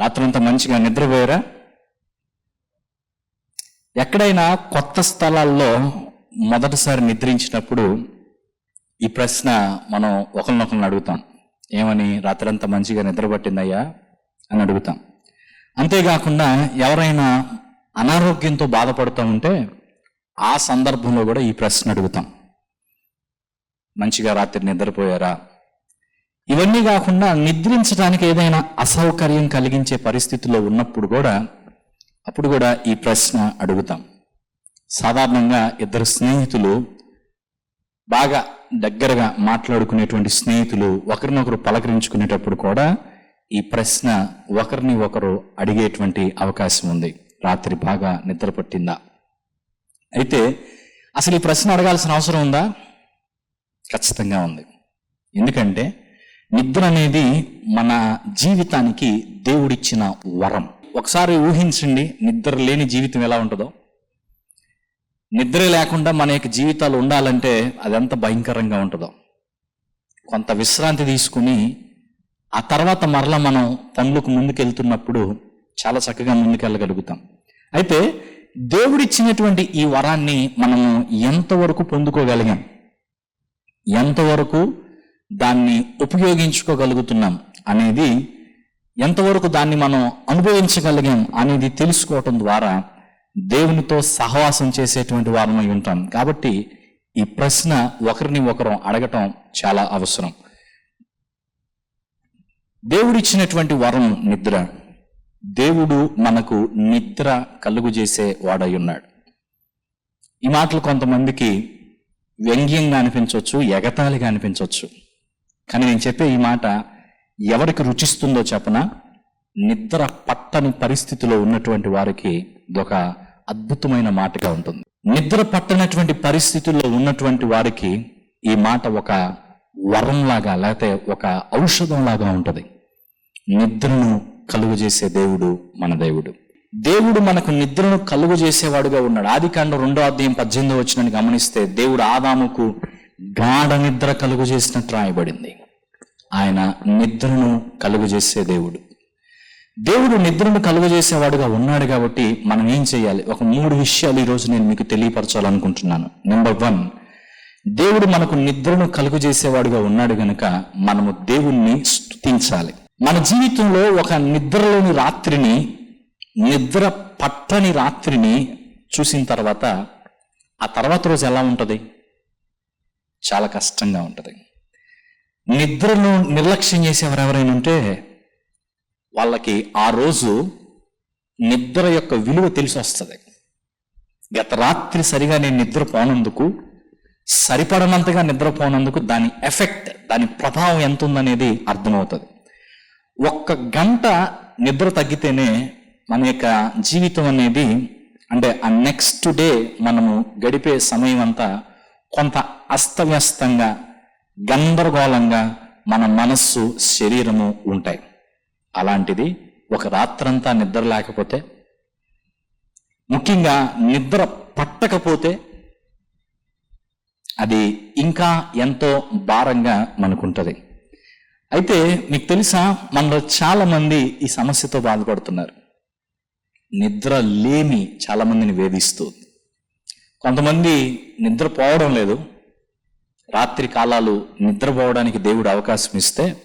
రాత్రంతా మంచిగా నిద్రపోయారా? ఎక్కడైనా కొత్త స్థలాల్లో మొదటిసారి నిద్రించినప్పుడు ఈ ప్రశ్న మనం ఒకరినొకరిని అడుగుతాం. ఏమని రాత్రంతా మంచిగా నిద్రపట్టిందయ్యా? అని అడుగుతాం. అంతేకాకుండా ఎవరైనా అనారోగ్యంతో బాధపడుతూ ఉంటే ఆ సందర్భంలో కూడా ఈ ప్రశ్న అడుగుతాం. మంచిగా రాత్రి నిద్రపోయారా? ఇవన్నీ కాకుండా నిద్రించడానికి ఏదైనా అసౌకర్యం కలిగించే పరిస్థితిలో ఉన్నప్పుడు కూడా అప్పుడు కూడా ఈ ప్రశ్న అడుగుతాం. సాధారణంగా ఇద్దరు స్నేహితులు బాగా దగ్గరగా మాట్లాడుకునేటువంటి స్నేహితులు ఒకరినొకరు పలకరించుకునేటప్పుడు కూడా ఈ ప్రశ్న ఒకరిని ఒకరు అడిగేటువంటి అవకాశం ఉంది. రాత్రి బాగా నిద్ర పట్టిందా? అయితే అసలు ఈ ప్రశ్న అడగాల్సిన అవసరం ఉందా? ఖచ్చితంగా ఉంది. ఎందుకంటే నిద్ర అనేది మన జీవితానికి దేవుడిచ్చిన వరం. ఒకసారి ఊహించండి నిద్ర లేని జీవితం ఎలా ఉంటుందో. నిద్ర లేకుండా మన యొక్క జీవితాలు ఉండాలంటే అదంత భయంకరంగా ఉంటుందో. కొంత విశ్రాంతి తీసుకుని ఆ తర్వాత మరలా మనం పనులకు ముందుకెళ్తున్నప్పుడు చాలా చక్కగా ముందుకెళ్ళగలుగుతాం. అయితే దేవుడిచ్చినటువంటి ఈ వరాన్ని మనము ఎంతవరకు పొందుకోగలిగాం? ఎంతవరకు దాన్ని ఉపయోగించుకోగలుగుతున్నాం అనేది ఎంతవరకు దాన్ని మనం అనుభవించగలిగాం అనేది తెలుసుకోవటం ద్వారా దేవునితో సహవాసం చేసేటువంటి వారమై ఉంటాం. కాబట్టి ఈ ప్రశ్న ఒకరిని ఒకరు అడగటం చాలా అవసరం. దేవుడిచ్చినటువంటి వరం నిద్ర. దేవుడు మనకు నిద్ర కలుగు చేసే వాడై ఉన్నాడు. ఈ మాటలు కొంతమందికి వ్యంగ్యంగా అనిపించవచ్చు ఎగతాళిగా అనిపించవచ్చు. కానీ నేను చెప్పే ఈ మాట ఎవరికి రుచిస్తుందో చెప్పనా నిద్ర పట్టని పరిస్థితిలో ఉన్నటువంటి వారికి ఒక అద్భుతమైన మాటగా ఉంటుంది. నిద్ర పట్టనటువంటి పరిస్థితుల్లో ఉన్నటువంటి వారికి ఈ మాట ఒక వరంలాగా లేకపోతే ఒక ఔషధంలాగా ఉంటుంది. నిద్రను కలుగజేసే దేవుడు మన దేవుడు. దేవుడు మనకు నిద్రను కలుగు చేసేవాడుగా ఉన్నాడు. ఆది కాండ రెండో అధ్యాయం పద్దెనిమిదో వచ్చినని గమనిస్తే దేవుడు ఆదాముకు గాఢ నిద్ర కలుగు చేసినట్టు రాయబడింది. ఆయన నిద్రను కలుగు చేసే దేవుడు. దేవుడు నిద్రను కలుగజేసేవాడుగా ఉన్నాడు కాబట్టి మనం ఏం చేయాలి? ఒక మూడు విషయాలు ఈరోజు నేను మీకు తెలియపరచాలనుకుంటున్నాను. నెంబర్ వన్ దేవుడు మనకు నిద్రను కలుగజేసేవాడుగా ఉన్నాడు గనుక మనము దేవుణ్ణి స్తుతించాలి. మన జీవితంలో ఒక నిద్రలోని రాత్రిని నిద్ర పట్టని రాత్రిని చూసిన తర్వాత ఆ తర్వాత రోజు ఎలా ఉంటుంది? చాలా కష్టంగా ఉంటుంది. నిద్రను నిర్లక్ష్యం చేసేవారు ఎవరైనా ఉంటే వాళ్ళకి ఆ రోజు నిద్ర యొక్క విలువ తెలిసి వస్తుంది. గత రాత్రి సరిగా నేను నిద్రపోనందుకు సరిపడనంతగా నిద్రపోనందుకు దాని ఎఫెక్ట్ దాని ప్రభావం ఎంత ఉందనేది అర్థమవుతుంది. ఒక్క గంట నిద్ర తగ్గితేనే మన యొక్క జీవితం అనేది అంటే ఆ నెక్స్ట్ డే మనము గడిపే సమయం అంతా కొంత అస్తవ్యస్తంగా గందరగోళంగా మన మనస్సు శరీరము ఉంటాయి. అలాంటిది ఒక రాత్రంతా నిద్ర లేకపోతే ముఖ్యంగా నిద్ర పట్టకపోతే అది ఇంకా ఎంతో భారంగా మనకుంటుంది. అయితే మీకు తెలుసా మనలో చాలామంది ఈ సమస్యతో బాధపడుతున్నారు. నిద్ర లేమి చాలా మందిని వేధిస్తుంది కొంతమంది నిద్రపోవడం లేదు. రాత్రి కాలాలు నిద్రపోవడానికి దేవుడు అవకాశం ఇస్తే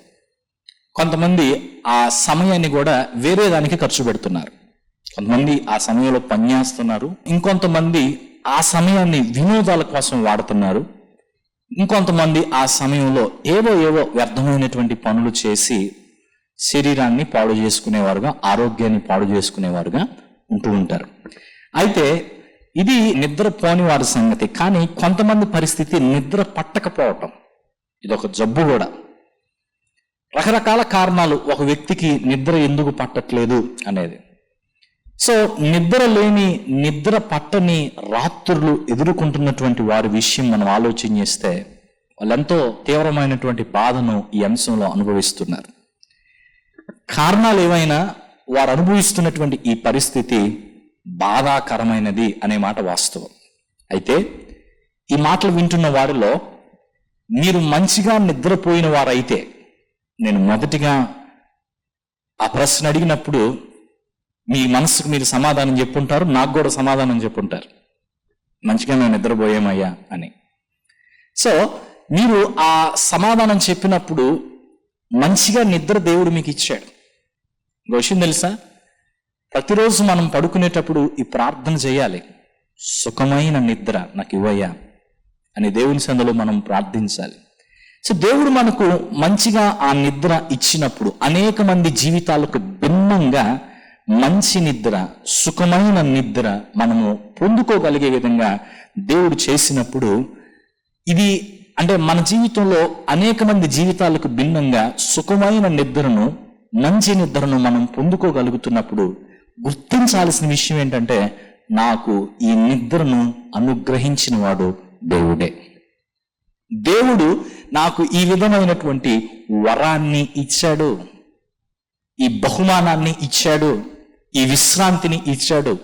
కొంతమంది ఆ సమయాన్ని కూడా వేరే దానికి ఖర్చు పెడుతున్నారు. కొంతమంది ఆ సమయంలో పనిచేస్తున్నారు. ఇంకొంతమంది ఆ సమయాన్ని వినోదాల కోసం వాడుతున్నారు. ఇంకొంతమంది ఆ సమయంలో ఏవో ఏవో వ్యర్థమైనటువంటి పనులు చేసి శరీరాన్ని పాడు చేసుకునేవారుగా ఆరోగ్యాన్ని పాడు చేసుకునేవారుగా ఉంటూ ఉంటారు. అయితే ఇది నిద్ర పోని వారి సంగతి. కానీ కొంతమంది పరిస్థితి నిద్ర పట్టకపోవటం. ఇది ఒక జబ్బు కూడా. రకరకాల కారణాలు ఒక వ్యక్తికి నిద్ర ఎందుకు పట్టట్లేదు అనేది. సో నిద్ర లేని నిద్ర పట్టని రాత్రులు ఎదుర్కొంటున్నటువంటి వారి విషయం మనం ఆలోచన చేస్తే వాళ్ళెంతో తీవ్రమైనటువంటి బాధను ఈ అంశంలో అనుభవిస్తున్నారు. కారణాలు ఏవైనా వారు అనుభవిస్తున్నటువంటి ఈ పరిస్థితి బాధాకరమైనది అనే మాట వాస్తవం. అయితే ఈ మాటలు వింటున్న వారిలో మీరు మంచిగా నిద్రపోయిన వారైతే నేను మొదటిగా ఆ ప్రశ్న అడిగినప్పుడు మీ మనసుకు మీరు సమాధానం చెప్పుంటారు నాకు కూడా సమాధానం చెప్పుంటారు. మంచిగా మేము నిద్రపోయామయ్యా అని. సో మీరు ఆ సమాధానం చెప్పినప్పుడు మంచిగా నిద్ర దేవుడు మీకు ఇచ్చాడు. విషయం తెలుసా? ప్రతిరోజు మనం పడుకునేటప్పుడు ఈ ప్రార్థన చేయాలి. సుఖమైన నిద్ర నాకు ఇవ్వయ్యా అని దేవుని సందులో మనం ప్రార్థించాలి. సో దేవుడు మనకు మంచిగా ఆ నిద్ర ఇచ్చినప్పుడు అనేక మంది జీవితాలకు భిన్నంగా మంచి నిద్ర సుఖమైన నిద్ర మనము పొందుకోగలిగే విధంగా దేవుడు చేసినప్పుడు ఇది అంటే మన జీవితంలో అనేక మంది జీవితాలకు భిన్నంగా సుఖమైన నిద్రను మంచి నిద్రను మనం పొందుకోగలుగుతున్నప్పుడు గుర్తించాల్సిన విషయం ఏంటంటే నాకు ఈ నిద్రను అనుగ్రహించిన వాడు దేవుడే. దేవుడు నాకు ఈ విధమైనటువంటి వరాన్ని ఇచ్చాడు ఈ బహుమానాన్ని ఇచ్చాడు ఈ విశ్రాంతిని ఇచ్చాడు.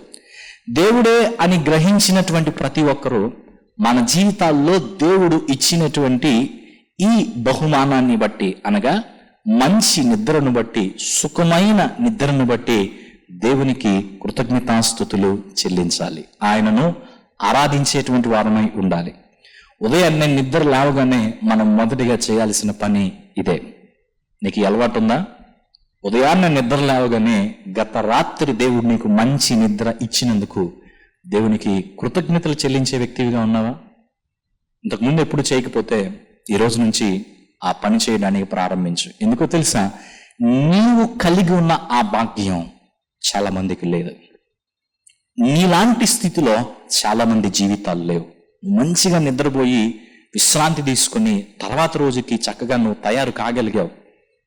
దేవుడే అని గ్రహించినటువంటి ప్రతి ఒక్కరూ మన జీవితాల్లో దేవుడు ఇచ్చినటువంటి ఈ బహుమానాన్ని బట్టి అనగా మంచి నిద్రను బట్టి సుఖమైన నిద్రను బట్టి దేవునికి కృతజ్ఞతాస్థుతులు చెల్లించాలి. ఆయనను ఆరాధించేటువంటి వారమై ఉండాలి. ఉదయాన్నే నిద్ర లేవగానే మనం మొదటిగా చేయాల్సిన పని ఇదే. నీకు అలవాటు ఉందా? ఉదయాన్నే నిద్ర లేవగానే గత రాత్రి దేవుడు నీకు మంచి నిద్ర ఇచ్చినందుకు దేవునికి కృతజ్ఞతలు చెల్లించే వ్యక్తివిగా ఉన్నావా? ఇంతకుముందు ఎప్పుడు చేయకపోతే ఈ రోజు నుంచి ఆ పని చేయడానికి ప్రారంభించు. ఎందుకో తెలుసా? నీవు కలిగి ఉన్న ఆ భాగ్యం చాలా మందికి లేదు. నీలాంటి స్థితిలో చాలా మంది జీవితాలు లేవు. మంచిగా నిద్రపోయి విశ్రాంతి తీసుకుని తర్వాత రోజుకి చక్కగా నువ్వు తయారు కాగలిగావు.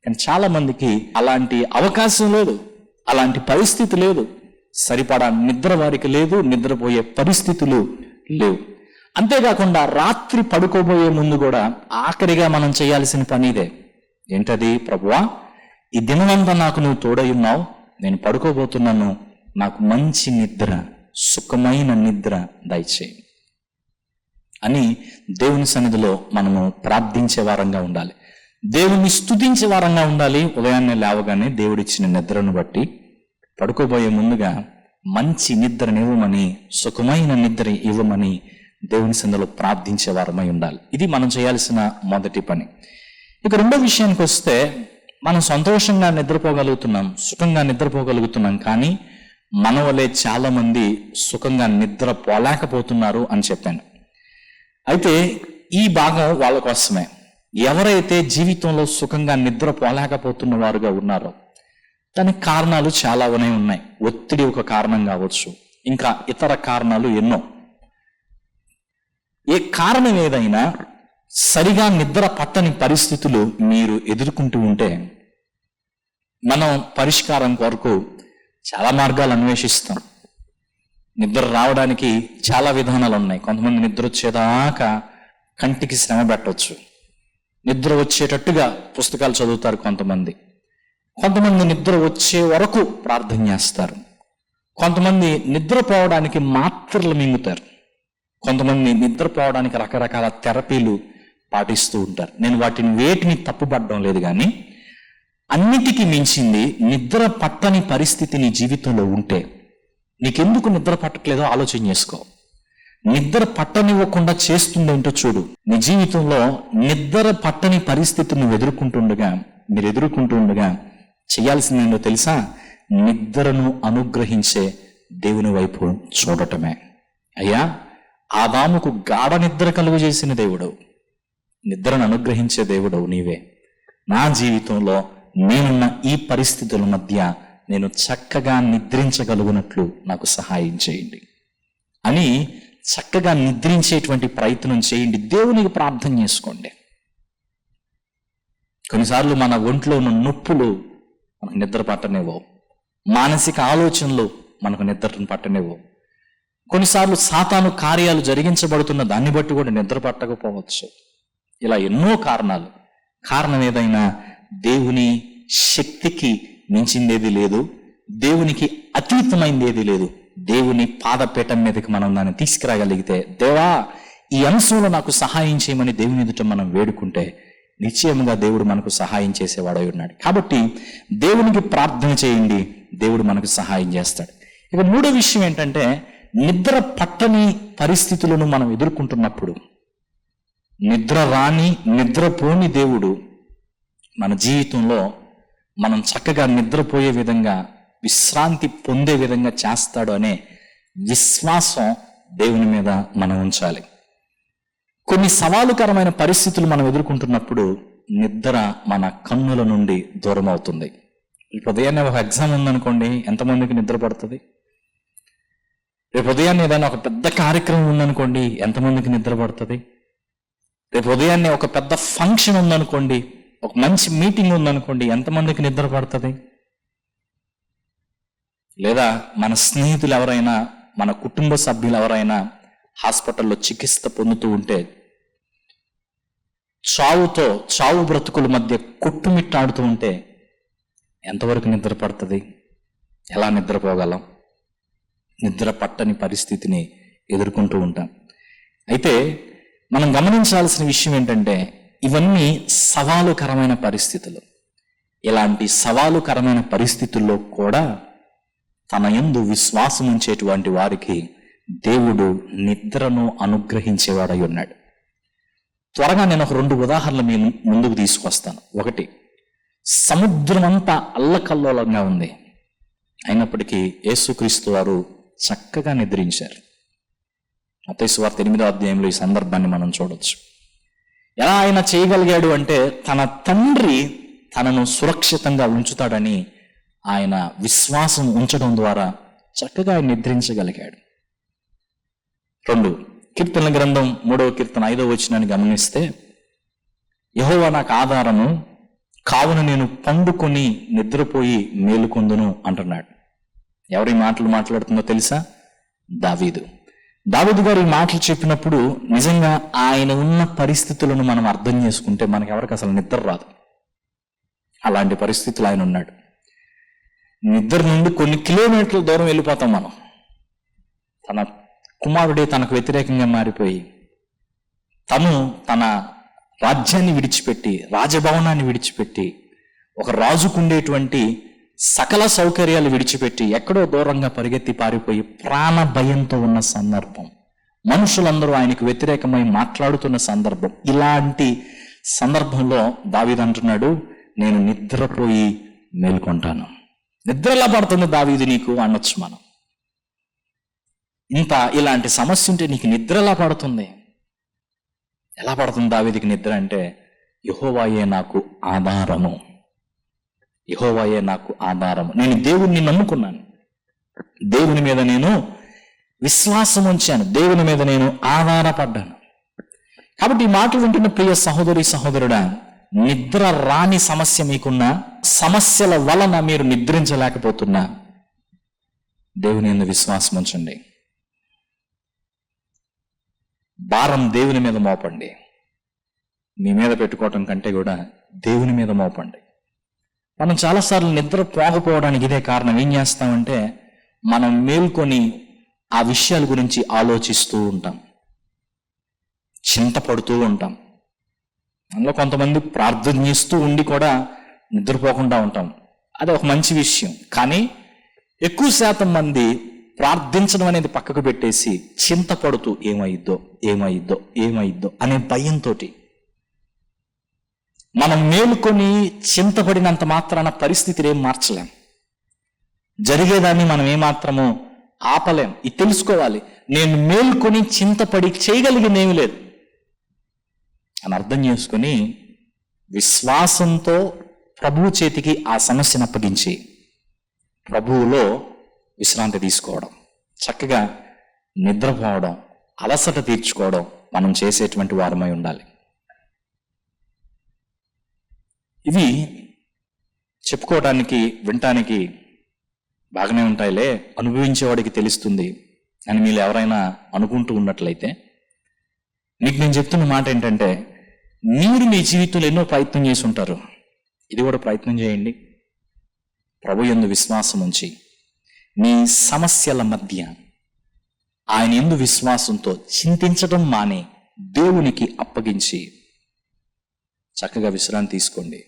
కానీ చాలా మందికి అలాంటి అవకాశం లేదు. అలాంటి పరిస్థితి లేదు. సరిపడా నిద్ర వారికి లేదు నిద్రపోయే పరిస్థితులు లేవు. అంతేకాకుండా రాత్రి పడుకోబోయే ముందు కూడా ఆఖరిగా మనం చేయాల్సిన పని ఇదే. ఏంటది ప్రభువా? ఈ దినమంతా నాకు నువ్వు తోడై ఉన్నావు. నేను పడుకోబోతున్నాను. నాకు మంచి నిద్ర సుఖమైన నిద్ర దయచేయి అని దేవుని సన్నిధిలో మనము ప్రార్థించే వారంగా ఉండాలి. దేవుని స్థుతించే వారంగా ఉండాలి. ఉదయాన్నే లేవగానే దేవుడిచ్చిన నిద్రను బట్టి పడుకోబోయే ముందుగా మంచి నిద్రని ఇవ్వమని సుఖమైన నిద్ర ఇవ్వమని దేవుని సన్నిధిలో ప్రార్థించే వారమై ఉండాలి. ఇది మనం చేయాల్సిన మొదటి పని. ఇక రెండో విషయానికి వస్తే మనం సంతోషంగా నిద్రపోగలుగుతున్నాం సుఖంగా నిద్రపోగలుగుతున్నాం కానీ మన వలె చాలా మంది సుఖంగా నిద్ర పోలేకపోతున్నారు అని చెప్పాను. అయితే ఈ భాగం వాళ్ళ కోసమే. ఎవరైతే జీవితంలో సుఖంగా నిద్ర పోలేకపోతున్న వారుగా ఉన్నారో దానికి కారణాలు చాలానే ఉన్నాయి. ఒత్తిడి ఒక కారణం కావచ్చు. ఇంకా ఇతర కారణాలు ఎన్నో. ఏ కారణం ఏదైనా సరిగా నిద్ర పట్టని పరిస్థితులు మీరు ఎదుర్కొంటూ ఉంటే మనం పరిష్కారం కొరకు చాలా మార్గాలు అన్వేషిస్తాం. నిద్ర రావడానికి చాలా విధానాలు ఉన్నాయి. కొంతమంది నిద్ర వచ్చేదాకా కంటికి శ్రమ పెట్టవచ్చు నిద్ర వచ్చేటట్టుగా పుస్తకాలు చదువుతారు కొంతమంది. కొంతమంది నిద్ర వచ్చే వరకు ప్రార్థన చేస్తారు. కొంతమంది నిద్రపోవడానికి మాత్రలు మింగుతారు. కొంతమంది నిద్రపోవడానికి రకరకాల థెరపీలు పాటిస్తూ ఉంటారు. నేను వాటిని వేటిని తప్పుపడడం లేదు కానీ అన్నిటికీ మించింది నిద్ర పట్టని పరిస్థితి నీ జీవితంలో ఉంటే. నీకెందుకు నిద్ర పట్టట్లేదో ఆలోచన చేసుకో. నిద్ర పట్టనివ్వకుండా చేస్తుందేంటో చూడు. నీ జీవితంలో నిద్ర పట్టని పరిస్థితి నువ్వు ఎదుర్కొంటుండగా మీరు ఎదుర్కొంటుండగా చేయాల్సిందేంటో తెలుసా? నిద్రను అనుగ్రహించే దేవుని వైపు చూడటమే. అయ్యా ఆదాముకు గాఢ నిద్ర కలుగు చేసిన దేవుడు. నిద్రను అనుగ్రహించే దేవుడవు నీవే. నా జీవితంలో నేనున్న ఈ పరిస్థితుల మధ్య నేను చక్కగా నిద్రించగలుగునట్లు నాకు సహాయం చేయండి. అని చక్కగా నిద్రించేటువంటి ప్రయత్నం చేయండి. దేవునికి ప్రార్థన చేసుకోండి. కొన్నిసార్లు మన ఒంట్లో ఉన్న నొప్పులు మనకు నిద్ర పట్టనివ్వవు. మానసిక ఆలోచనలు మనకు నిద్రను పట్టనివ్వవు. కొన్నిసార్లు సాతాను కార్యాలు జరిగించబడుతున్న దాన్ని బట్టి కూడా నిద్ర పట్టకపోవచ్చు. ఇలా ఎన్నో కారణాలు. కారణం ఏదైనా దేవుని శక్తికి మించిందేది లేదు దేవునికి అతీతమైందేది లేదు. దేవుని పాదపీఠం మీదకి మనం దాన్ని తీసుకురాగలిగితే దేవా ఈ అంశంలో నాకు సహాయం చేయమని దేవుని ఎదుట మనం వేడుకుంటే నిశ్చయముగా దేవుడు మనకు సహాయం చేసేవాడై ఉన్నాడు. కాబట్టి దేవునికి ప్రార్థన చేయండి దేవుడు మనకు సహాయం చేస్తాడు. ఇక మూడో విషయం ఏంటంటే నిద్ర పట్టని పరిస్థితులను మనం ఎదుర్కొంటున్నప్పుడు నిద్ర రాని నిద్రపోని దేవుడు మన జీవితంలో మనం చక్కగా నిద్రపోయే విధంగా విశ్రాంతి పొందే విధంగా చేస్తాడు అనే విశ్వాసం దేవుని మీద మనం ఉంచాలి. కొన్ని సవాలుకరమైన పరిస్థితులు మనం ఎదుర్కొంటున్నప్పుడు నిద్ర మన కన్నుల నుండి దూరం అవుతుంది రేపు ఉదయాన్నే ఒక ఎగ్జామ్ ఉందనుకోండి ఎంతమందికి నిద్ర పడుతుంది? రేపు ఉదయాన్నే ఏదైనా ఒక పెద్ద కార్యక్రమం ఉందనుకోండి ఎంతమందికి నిద్ర పడుతుంది? రేపు ఉదయాన్నే ఒక పెద్ద ఫంక్షన్ ఉందనుకోండి ఒక మంచి మీటింగ్ ఉందనుకోండి ఎంతమందికి నిద్ర పడుతుంది? లేదా మన స్నేహితులు ఎవరైనా మన కుటుంబ సభ్యులు ఎవరైనా హాస్పిటల్లో చికిత్స పొందుతూ ఉంటే చావుతో చావు బ్రతుకుల మధ్య కొట్టుమిట్టాడుతూ ఉంటే ఎంతవరకు నిద్ర పడుతుంది? ఎలా నిద్రపోగలం? నిద్ర పట్టని పరిస్థితిని ఎదుర్కొంటూ ఉంటాం. అయితే మనం గమనించాల్సిన విషయం ఏంటంటే ఇవన్నీ సవాలుకరమైన పరిస్థితులు. ఇలాంటి సవాలుకరమైన పరిస్థితుల్లో కూడా తన యందు విశ్వాసం ఉంచేటువంటి వారికి దేవుడు నిద్రను అనుగ్రహించేవాడై ఉన్నాడు. త్వరగా నేను ఒక రెండు ఉదాహరణలు మీ ముందుకు తీసుకొస్తాను. ఒకటి సముద్రమంతా అల్లకల్లోలంగా ఉంది. అయినప్పటికీ యేసుక్రీస్తు వారు చక్కగా నిద్రించారు. అతేసు వార్త ఎనిమిదో అధ్యాయంలో ఈ సందర్భాన్ని మనం చూడొచ్చు. ఎలా ఆయన చేయగలిగాడు అంటే తన తండ్రి తనను సురక్షితంగా ఉంచుతాడని ఆయన విశ్వాసం ఉంచడం ద్వారా చక్కగా నిద్రించగలిగాడు. రెండు కీర్తన గ్రంథం మూడవ కీర్తన ఐదవ వచనాన్ని గమనిస్తే యహోవా నాకు ఆధారము కావున నేను పండుకొని నిద్రపోయి మేలుకొందును అంటున్నాడు. ఎవరి మాటలు మాట్లాడుతుందో తెలుసా? దావీదు. దావుద్ గారు ఈ మాటలు చెప్పినప్పుడు నిజంగా ఆయన ఉన్న పరిస్థితులను మనం అర్థం చేసుకుంటే మనకి ఎవరికి అసలు నిద్ర రాదు. అలాంటి పరిస్థితులు ఆయన ఉన్నాడు. నిద్ర నుండి కొన్ని కిలోమీటర్ల దూరం వెళ్ళిపోతాం మనం. తన కుమారుడే తనకు వ్యతిరేకంగా మారిపోయి తను తన రాజ్యాన్ని విడిచిపెట్టి రాజభవనాన్ని విడిచిపెట్టి ఒక రాజుకుండేటువంటి సకల సౌకర్యాలు విడిచిపెట్టి ఎక్కడో దూరంగా పరిగెత్తి పారిపోయి ప్రాణ భయంతో ఉన్న సందర్భం. మనుషులందరూ ఆయనకు వ్యతిరేకమై మాట్లాడుతున్న సందర్భం. ఇలాంటి సందర్భంలో దావీద్ అంటున్నాడు నేను నిద్రపోయి మేల్కొంటాను. నిద్రలా పడుతుంది దావీదు నీకు అనొచ్చు మనం. ఇంత ఇలాంటి సమస్య ఉంటే నీకు నిద్రలా పడుతుంది? ఎలా పడుతుంది దావీదికి నిద్ర అంటే యహోవాయే నాకు ఆధారము. యహోవాయే నాకు ఆధారము. నేను దేవుణ్ణి నమ్ముకున్నాను. దేవుని మీద నేను విశ్వాసం ఉంచాను. దేవుని మీద నేను ఆధారపడ్డాను. కాబట్టి ఈ మాటలు వింటున్న ప్రియ సహోదరి సహోదరుడా నిద్ర రాని సమస్య మీకున్నా సమస్యల వలన మీరు నిద్రించలేకపోతున్నా దేవుని మీద విశ్వాసం ఉంచండి. భారం దేవుని మీద మోపండి. మీ మీద పెట్టుకోవటం కంటే కూడా దేవుని మీద మోపండి. మనం చాలాసార్లు నిద్ర పోకపోవడానికి ఇదే కారణం. ఏం చేస్తామంటే మనం మేల్కొని ఆ విషయాల గురించి ఆలోచిస్తూ ఉంటాం. చింతపడుతూ ఉంటాం. అందులో కొంతమంది ప్రార్థన చేస్తూ ఉండి కూడా నిద్రపోకుండా ఉంటాం. అది ఒక మంచి విషయం. కానీ ఎక్కువ శాతం మంది ప్రార్థించడం అనేది పక్కకు పెట్టేసి చింతపడుతూ ఏమైద్దో ఏమైద్దో ఏమైద్దో అనే భయంతో మనం మేలుకొని చింతపడినంత మాత్రాన పరిస్థితిని ఏం మార్చలేం. జరిగేదాన్ని మనం ఏమాత్రము ఆపలేం. ఇది తెలుసుకోవాలి. నేను మేల్కొని చింతపడి చేయగలిగింది లేదు. అని అర్థం చేసుకుని విశ్వాసంతో ప్రభువు చేతికి ఆ సమస్యను అప్పగించి ప్రభువులో విశ్రాంతి తీసుకోవడం చక్కగా నిద్రపోవడం అలసట తీర్చుకోవడం మనం చేసేటువంటి వారమై ఉండాలి. ఇవి చెప్పుకోవడానికి వినటానికి బాగానే ఉంటాయిలే? అనుభవించేవాడికి తెలుస్తుంది అని మీరు ఎవరైనా అనుకుంటూ ఉన్నట్లయితే మీకు నేను చెప్తున్న మాట ఏంటంటే మీరు మీ జీవితంలో ఎన్నో ప్రయత్నం చేసి ఉంటారు ఇది కూడా ప్రయత్నం చేయండి. ప్రభు ఎందు విశ్వాసం ఉంచి మీ సమస్యల మధ్య ఆయన ఎందు విశ్వాసంతో చింతించడం మానే దేవునికి అప్పగించి చక్కగా విశ్రాంతి తీసుకోండి.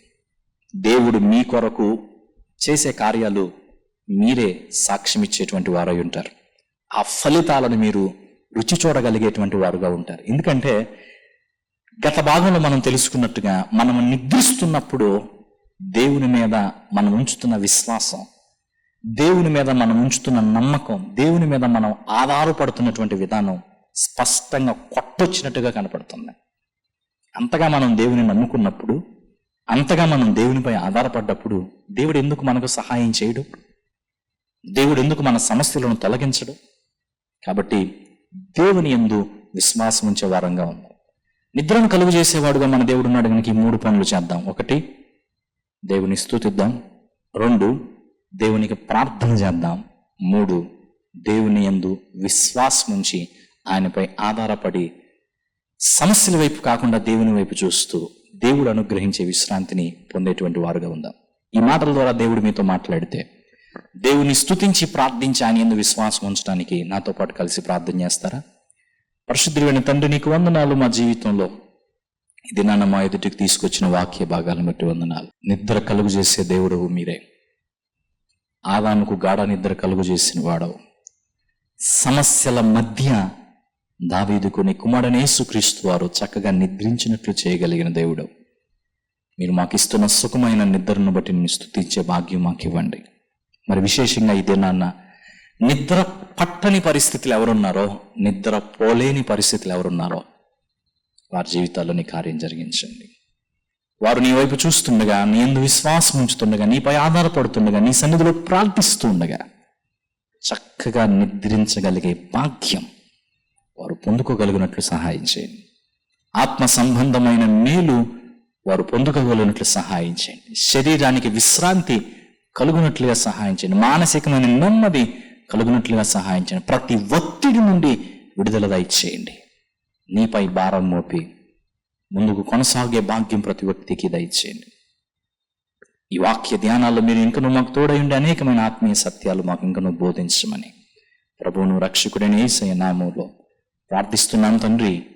దేవుడు మీ కొరకు చేసే కార్యాలు మీరే సాక్ష్యం ఇచ్చేటువంటి వారై ఉంటారు. ఆ ఫలితాలను మీరు రుచి చూడగలిగేటువంటి వారుగా ఉంటారు. ఎందుకంటే గత భాగంలో మనం తెలుసుకున్నట్టుగా మనం నిద్రిస్తున్నప్పుడు దేవుని మీద మనం ఉంచుతున్న విశ్వాసం దేవుని మీద మనం ఉంచుతున్న నమ్మకం దేవుని మీద మనం ఆధారపడుతున్నటువంటి విధానం స్పష్టంగా కొట్టొచ్చినట్టుగా కనపడుతుంది. అంతగా మనం దేవుని నమ్ముకున్నప్పుడు అంతగా మనం దేవునిపై ఆధారపడ్డప్పుడు దేవుడు ఎందుకు మనకు సహాయం చేయడు? దేవుడు ఎందుకు మన సమస్యలను తొలగించడు? కాబట్టి దేవుని ఎందు విశ్వాసం ఉంచే వారంగా ఉన్నాం. నిద్రను కలుగు చేసేవాడుగా మన దేవుడు ఉన్నాడు కనుక ఈ మూడు పనులు చేద్దాం. ఒకటి దేవుని స్థుతిద్దాం. రెండు దేవునికి ప్రార్థన చేద్దాం. మూడు దేవుని యందు విశ్వాసం ఉంచి ఆయనపై ఆధారపడి సమస్యల వైపు కాకుండా దేవుని వైపు చూస్తూ దేవుడు అనుగ్రహించే విశ్రాంతిని పొందేటువంటి వారుగా ఉందాం. ఈ మాటల ద్వారా దేవుడు మీతో మాట్లాడితే దేవుని స్తుతించి ప్రార్థించి ఆయన ఎందు విశ్వాసం ఉంచడానికి నాతో పాటు కలిసి ప్రార్థన చేస్తారా? పరిశుద్ధుడైన తండ్రి నీకు వందనాలు. మా జీవితంలో ఇది నాన్న మా ఎదుటికి తీసుకొచ్చిన వాక్య భాగాలను బట్టి వందనాలు. నిద్ర కలుగు చేసే దేవుడు మీరే. ఆదాముకు గాఢ నిద్ర కలుగు చేసిన వాడవు. సమస్యల మధ్య దావీదుకు నీ కుమారునేసుక్రీస్తు వారు చక్కగా నిద్రించినట్లు చేయగలిగిన దేవుడు. మీరు మాకు ఇస్తున్న సుఖమైన నిద్రను బట్టి నేను స్తుతించే భాగ్యం మాకు ఇవ్వండి మరి విశేషంగా ఇదే నాన్న నిద్ర పట్టని పరిస్థితులు ఎవరున్నారో నిద్ర పోలేని పరిస్థితులు ఎవరున్నారో వారి జీవితాల్లో నీ కార్యం జరిగించండి. వారు నీ వైపు చూస్తుండగా నీ ఎందు విశ్వాసం ఉంచుతుండగా నీపై ఆధారపడుతుండగా నీ సన్నిధిలో ప్రార్థిస్తుండగా చక్కగా నిద్రించగలిగే భాగ్యం వారు పొందుకోగలిగినట్లు సహాయం చేయండి. ఆత్మ సంబంధమైన మేలు వారు పొందుకోగలిగినట్లు సహాయం చేయండి. శరీరానికి విశ్రాంతి కలుగునట్లుగా సహాయం చేయండి. మానసికమైన నెమ్మది కలుగునట్లుగా సహాయం చేయండి. ప్రతి ఒత్తిడి నుండి విడుదల దయచేయండి నీపై భారం మోపి ముందుకు కొనసాగే భాగ్యం ప్రతి వ్యక్తికి దయచేయండి ఈ వాక్య ధ్యానాల్లో మీరు ఇంకనూ మాకు తోడై అనేకమైన ఆత్మీయ సత్యాలు మాకు ఇంకనూ బోధించమని ప్రభువును రక్షకుడని ఏసయ నామంలో ప్రార్థిస్తున్నాను తండ్రి.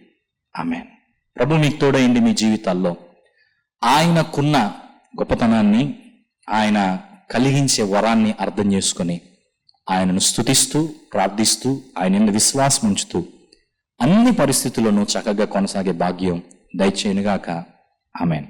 ఆమె ప్రభు మీకు తోడైంది మీ జీవితాల్లో. ఆయనకున్న గొప్పతనాన్ని ఆయన కలిగించే వరాన్ని అర్థం చేసుకొని ఆయనను స్తుతిస్తూ ప్రార్థిస్తూ ఆయన విశ్వాసం ఉంచుతూ అన్ని పరిస్థితుల్లోనూ చక్కగా కొనసాగే భాగ్యం దయచేయనుగాక. ఆమెన్.